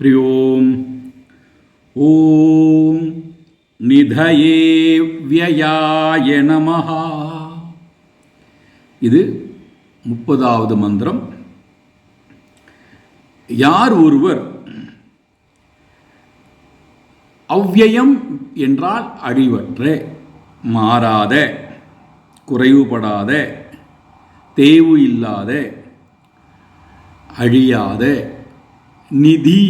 हरि ओम् ॐ நிதயே வியயாய நமஹா இது முப்பதாவது மந்திரம் யார் ஒருவர் அவ்யயம் என்றால் அழிவற்ற மாறாத குறைவுபடாத தேவு இல்லாத அழியாத நிதி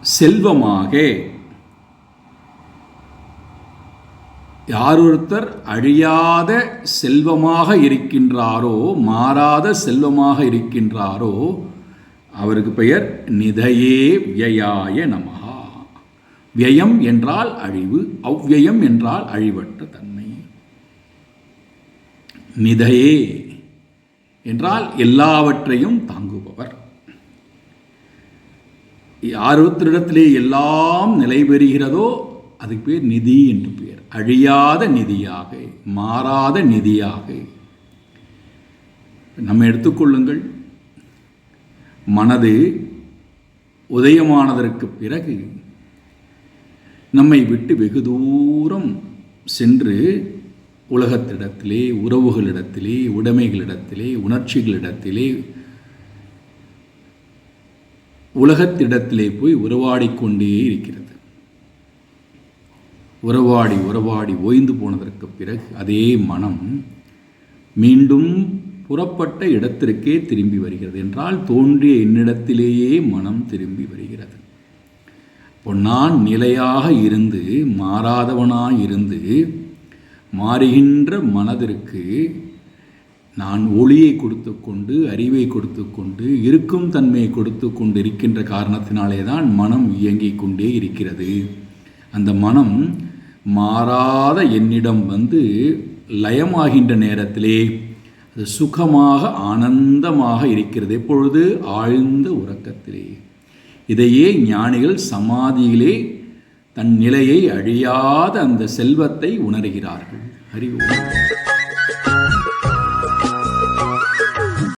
செல்வமாக யார் ஒருத்தர் அழியாத செல்வமாக இருக்கின்றாரோ மாறாத செல்வமாக இருக்கின்றாரோ அவருக்கு பெயர் நிதையே வியயாய நமகா வியம் என்றால் அழிவு அவ்வியம் என்றால் அழிவற்ற தன்மை. நிதையே என்றால் எல்லாவற்றையும் தாங்குபவர். யார் ஒருத்தரிடத்திலே எல்லாம் நிலை பெறுகிறதோ அதுக்கு பேர் நிதி என்று பெயர் அழியாத நிதியாக மாறாத நிதியாக. நம்ம எடுத்துக்கொள்ளுங்கள் மனது உதயமானதற்கு பிறகு நம்மை விட்டு வெகு தூரம் சென்று உலகத்திடத்திலே உறவுகளிடத்திலே உடைமைகளிடத்திலே உணர்ச்சிகளிடத்திலே உலகத்திடத்திலே போய் உறவாடிக்கொண்டே இருக்கிறது. உறவாடி உறவாடி ஓய்ந்து போனதற்கு பிறகு அதே மனம் மீண்டும் புறப்பட்ட இடத்திற்கே திரும்பி வருகிறது என்றால் தோன்றிய என்னிடத்திலேயே மனம் திரும்பி வருகிறது. இப்போ நான் நிலையாக இருந்து மாறாதவனாக இருந்து மாறுகின்ற மனதிற்கு நான் ஒளியை கொடுத்து கொண்டு அறிவை கொடுத்து கொண்டு இருக்கும் தன்மையை கொடுத்து கொண்டு இருக்கின்ற காரணத்தினாலே தான் மனம் இயங்கிக் கொண்டே இருக்கிறது. அந்த மனம் மாறாத என்னிடம் வந்து லயமாகின்ற நேரத்திலே அது சுகமாக ஆனந்தமாக இருக்கிறது எப்பொழுது ஆழ்ந்த உறக்கத்திலே. இதையே ஞானிகள் சமாதியிலே தன் நிலையை அழியாத அந்த செல்வத்தை உணர்கிறார்கள். அறிவு